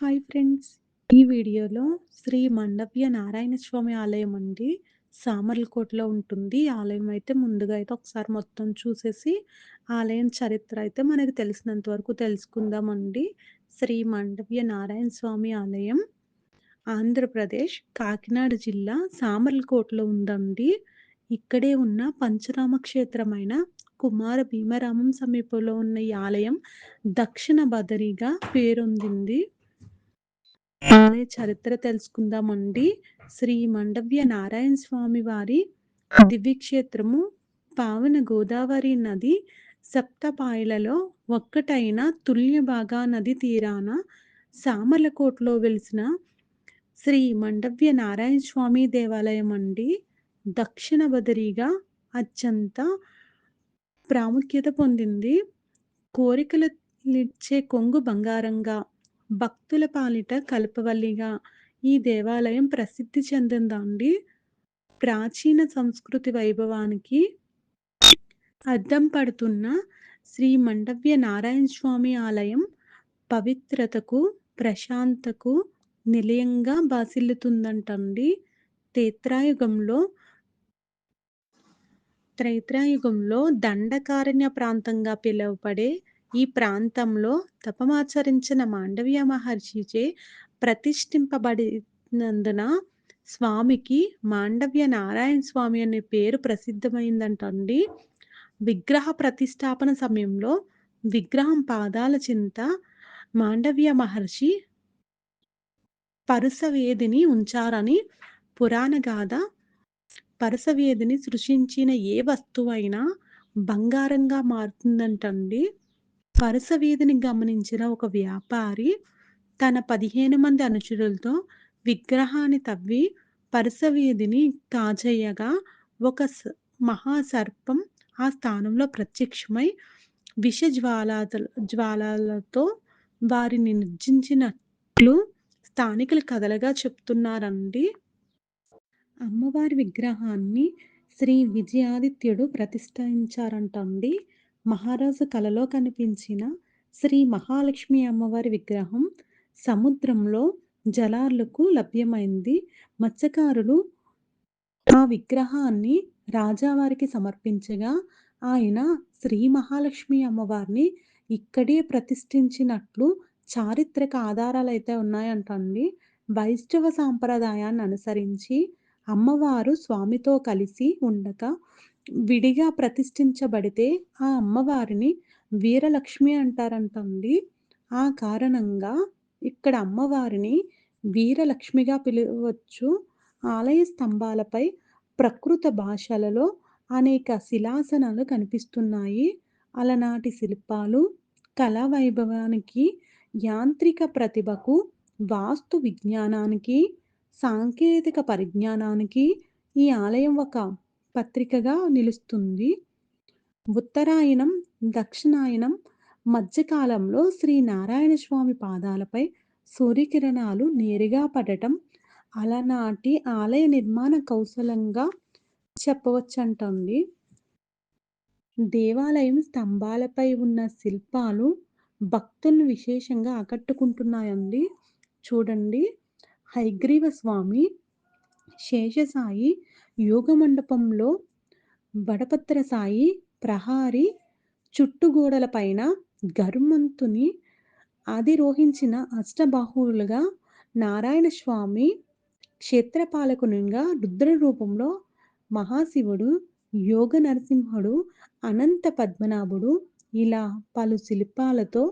Hi friends. ఈ వీడియోలో శ్రీ మండవ్య నారాయణ స్వామి ఆలయం అండి. సామర్లకోటలో ఉంటుంది. ఆలయం అయితే ముందుగా అయితే ఒకసారి మొత్తం చూసేసి ఆలయం చరిత్ర అయితే మనకు తెలిసినంత వరకు తెలుసుకుందామండి. శ్రీ మండవ్య నారాయణ స్వామి ఆలయం ఆంధ్రప్రదేశ్ కాకినాడ జిల్లా సామర్లకోటలో ఉందండి. ఇక్కడే ఉన్న పంచరామ క్షేత్రమైన కుమార భీమరామం సమీపంలో ఉన్న ఈ ఆలయం దక్షిణ బదరిగా పేరొందింది. ఆలయ చరిత్ర తెలుసుకుందామండి. శ్రీ మండవ్య నారాయణ స్వామి వారి దివ్యక్షేత్రము పావన గోదావరి నది సప్తపాయలలో ఒక్కటైన తుల్యభాగా నది తీరాన సామర్లకోటలో వెలిసిన శ్రీ మండవ్య నారాయణ స్వామి దేవాలయం అండి దక్షిణ బదరిగా అత్యంత ప్రాముఖ్యత పొందింది. కోరికలు ఇచ్చే కొంగు బంగారంగా భక్తుల పాలిట కల్పవల్లిగా ఈ దేవాలయం ప్రసిద్ధి చెందిందండి ప్రాచీన సంస్కృతి వైభవానికి అద్దం పడుతున్న శ్రీ మండవ్య నారాయణ స్వామి ఆలయం పవిత్రతకు ప్రశాంతకు నిలయంగా బాసిల్లుతుందంటండి. తేత్రాయుగంలో త్రైత్రాయుగంలో దండకారణ్య ప్రాంతంగా పిలువబడే ఈ ప్రాంతంలో తపమాచరించిన మాండవ్య మహర్షిచే ప్రతిష్ఠింపబడినందున స్వామికి మాండవ్య నారాయణ స్వామి అనే పేరు ప్రసిద్ధమైందంటండి. విగ్రహ ప్రతిష్టాపన సమయంలో విగ్రహం పాదాల చింత మాండవ్య మహర్షి పరుసవేదిని ఉంచారని పురాణ గాథ. పరసవేదిని సృష్టించిన ఏ వస్తువైనా బంగారంగా మారుతుందంటండి. పరుసవీధిని గమనించిన ఒక వ్యాపారి తన పదిహేను మంది అనుచరులతో విగ్రహాన్ని తవ్వి పరసవేదిని కాజేయగా ఒక మహాసర్పం ఆ స్థానంలో ప్రత్యక్షమై విష జ్వాలా జ్వాలాలతో వారిని నిర్జించినట్లు స్థానికులు కథలుగా చెప్తున్నారండి. అమ్మవారి విగ్రహాన్ని శ్రీ విజయాదిత్యుడు ప్రతిష్ఠించారంటండి. మహారాజు కలలో కనిపించిన శ్రీ మహాలక్ష్మి అమ్మవారి విగ్రహం సముద్రంలో జలాలకు లభ్యమైంది. మత్స్యకారులు ఆ విగ్రహాన్ని రాజావారికి సమర్పించగా ఆయన శ్రీ మహాలక్ష్మి అమ్మవారిని ఇక్కడే ప్రతిష్ఠించినట్లు చారిత్రక ఆధారాలు అయితే ఉన్నాయంటండి. వైష్ణవ సాంప్రదాయాన్ని అనుసరించి అమ్మవారు స్వామితో కలిసి ఉండగా విడిగా ప్రతిష్ఠించబడితే ఆ అమ్మవారిని వీరలక్ష్మి అంటారంటండి. ఆ కారణంగా ఇక్కడ అమ్మవారిని వీరలక్ష్మిగా పిలవచ్చు. ఆలయ స్తంభాలపై ప్రకృత భాషలలో అనేక శిలాసనాలు కనిపిస్తున్నాయి. అలనాటి శిల్పాలు కళా వైభవానికి యాంత్రిక ప్రతిభకు వాస్తు విజ్ఞానానికి సాంకేతిక పరిజ్ఞానానికి ఈ ఆలయం ఒక పత్రికగా నిలుస్తుంది. ఉత్తరాయణం దక్షిణాయనం మధ్యకాలంలో శ్రీ నారాయణ స్వామి పాదాలపై సూర్యకిరణాలు నేరుగా పడటం అలనాటి ఆలయ నిర్మాణ కౌశలంగా చెప్పవచ్చంటుంది దేవాలయం స్తంభాలపై ఉన్న శిల్పాలు భక్తులను విశేషంగా ఆకట్టుకుంటున్నాయండి. చూడండి హైగ్రీవ స్వామి శేషసాయి యోగ మండపంలో సాయి ప్రహారి చుట్టుగోడలపైన గరుమంతుని అధిరోహించిన అష్టబాహువులుగా నారాయణ స్వామి క్షేత్రపాలకునిగా రుద్ర రూపంలో మహాశివుడు యోగ నరసింహుడు అనంత పద్మనాభుడు ఇలా పలు శిల్పాలతో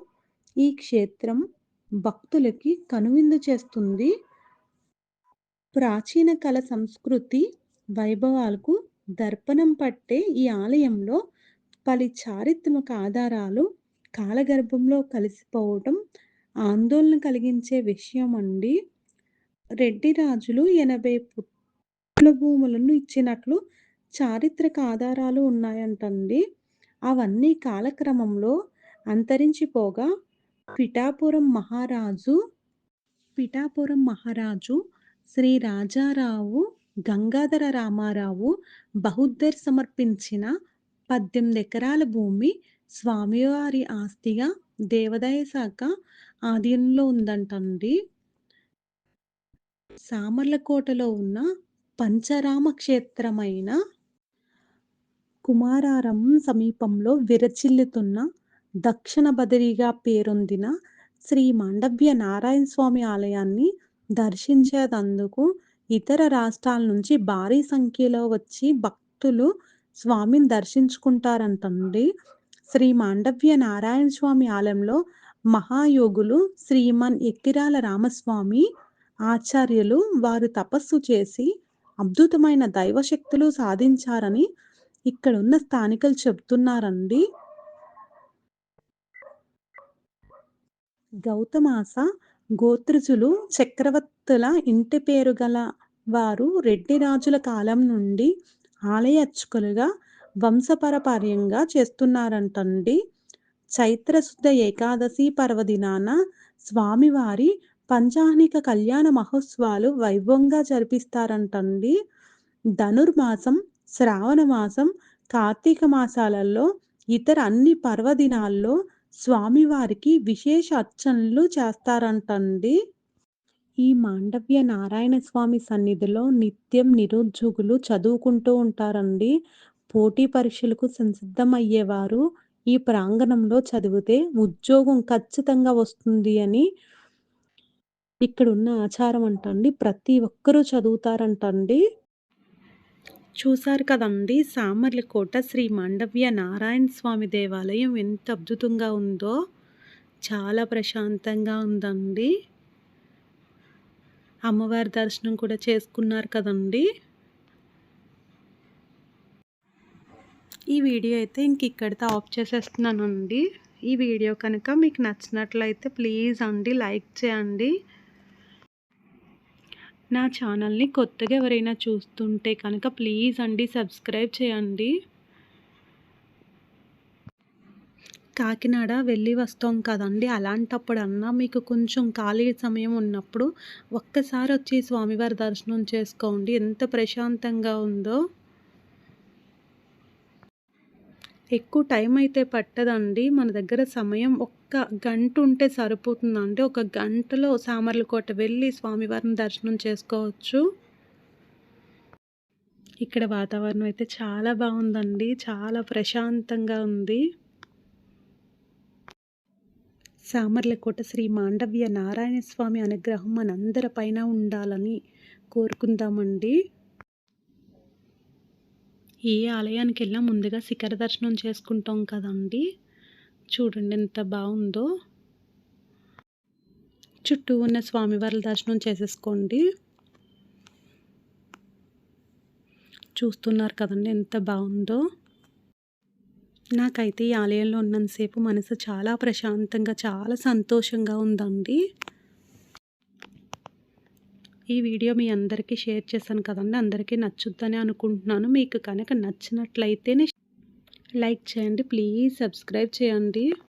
ఈ క్షేత్రం భక్తులకి కనువిందు చేస్తుంది. ప్రాచీన కళ సంస్కృతి వైభవాలకు దర్పణం పట్టే ఈ ఆలయంలో పలు చారిత్రక ఆధారాలు కాలగర్భంలో కలిసిపోవటం ఆందోళన కలిగించే విషయం అండి. రెడ్డి రాజులు ఎనభై పుట్ల భూములను ఇచ్చినట్లు చారిత్రక ఆధారాలు ఉన్నాయంటండి. అవన్నీ కాలక్రమంలో అంతరించిపోగా పిఠాపురం మహారాజు పిఠాపురం మహారాజు శ్రీ రాజారావు గంగాధర రామారావు బహుద్దర్ సమర్పించిన పద్దెనిమిది ఎకరాల భూమి స్వామివారి ఆస్తిగా దేవాదాయ శాఖ ఆధీనంలో ఉందంటండి. సామర్లకోటలో ఉన్న పంచరామ క్షేత్రమైన కుమారారం సమీపంలో విరచిల్లుతున్న దక్షిణ బదరిగా పేరొందిన శ్రీ మాండవ్య నారాయణ స్వామి ఆలయాన్ని దర్శించేదందుకు ఇతర రాష్ట్రాల నుంచి భారీ సంఖ్యలో వచ్చి భక్తులు స్వామిని దర్శించుకుంటారంటండి. శ్రీ మాండవ్య నారాయణ స్వామి ఆలయంలో మహాయోగులు శ్రీమన్ ఎక్కిరాల రామస్వామి ఆచార్యులు వారు తపస్సు చేసి అద్భుతమైన దైవశక్తులు సాధించారని ఇక్కడున్న స్థానికులు చెబుతున్నారండి గౌతమాస గోత్రజులు చక్రవర్తుల ఇంటి పేరు గల వారు రెడ్డి రాజుల కాలం నుండి ఆలయ అర్చకులుగా వంశపరపర్యంగా చేస్తున్నారంటండి. చైత్రశుద్ధ ఏకాదశి పర్వదినాన స్వామివారి పంచాహ్నిక కళ్యాణ మహోత్సవాలు వైభవంగా జరిపిస్తారంటండి. ధనుర్మాసం, శ్రావణ మాసం, కార్తీక మాసాలలో ఇతర అన్ని పర్వదినాల్లో స్వామివారికి విశేష అర్చనలు చేస్తారంటండి. ఈ మాండవ్య నారాయణ స్వామి సన్నిధిలో నిత్యం నిరుద్యోగులు చదువుకుంటూ ఉంటారండి. పోటీ పరీక్షలకు సంసిద్ధమయ్యేవారు ఈ ప్రాంగణంలో చదివితే ఉద్యోగం ఖచ్చితంగా వస్తుంది అని ఇక్కడున్న ఆచారం అంటండి. ప్రతి ఒక్కరూ చదువుతారంటండి. చూశారు కదండీ! సామర్లకోట శ్రీ మాండవ్య నారాయణ స్వామి దేవాలయం ఎంత అద్భుతంగా ఉందో! చాలా ప్రశాంతంగా ఉందండి. అమ్మవారి దర్శనం కూడా చేసుకున్నారు కదండీ! ఈ వీడియో అయితే ఇంక ఇక్కడితో ఆఫ్ చేసేస్తున్నానండి. ఈ వీడియో కనుక మీకు నచ్చినట్లయితే ప్లీజ్ అండి లైక్ చేయండి. నా ఛానల్‌ని కొత్తగా ఎవరైనా చూస్తుంటే కనుక ప్లీజ్ అండి సబ్స్క్రైబ్ చేయండి. కాకినాడ వెళ్ళి వస్తాం కదండీ! అలాంటప్పుడన్నా మీకు కొంచెం ఖాళీ సమయం ఉన్నప్పుడు ఒక్కసారి వచ్చి స్వామివారి దర్శనం చేసుకోండి. ఎంత ప్రశాంతంగా ఉందో! ఎక్కువ టైం అయితే పట్టదండి. మన దగ్గర సమయం ఒక్క గంట ఉంటే సరిపోతుందండి. ఒక గంటలో సామర్లకోట వెళ్ళి స్వామివారిని దర్శనం చేసుకోవచ్చు. ఇక్కడ వాతావరణం అయితే చాలా బాగుందండి. చాలా ప్రశాంతంగా ఉంది. సామర్లకోట శ్రీ మాండవ్య నారాయణ స్వామి అనుగ్రహం మనందరి పైన ఉండాలని కోరుకుందామండి. ఏ ఆలయానికి వెళ్ళినా ముందుగా శిఖర దర్శనం చేసుకుంటాం కదండీ! చూడండి ఎంత బాగుందో! చుట్టూ ఉన్న స్వామివారి దర్శనం చేసేసుకోండి. చూస్తున్నారు కదండి ఎంత బాగుందో! నాకైతే ఈ ఆలయంలో ఉన్నంతసేపు మనసు చాలా ప్రశాంతంగా, చాలా సంతోషంగా ఉందండి. ఈ వీడియో మీ అందరికీ షేర్ చేశాను కదండి అందరికీ నచ్చుద్దని అనుకుంటున్నాను. మీకు కనుక నచ్చినట్లయితేనే లైక్ చేయండి. ప్లీజ్ సబ్స్క్రైబ్ చేయండి.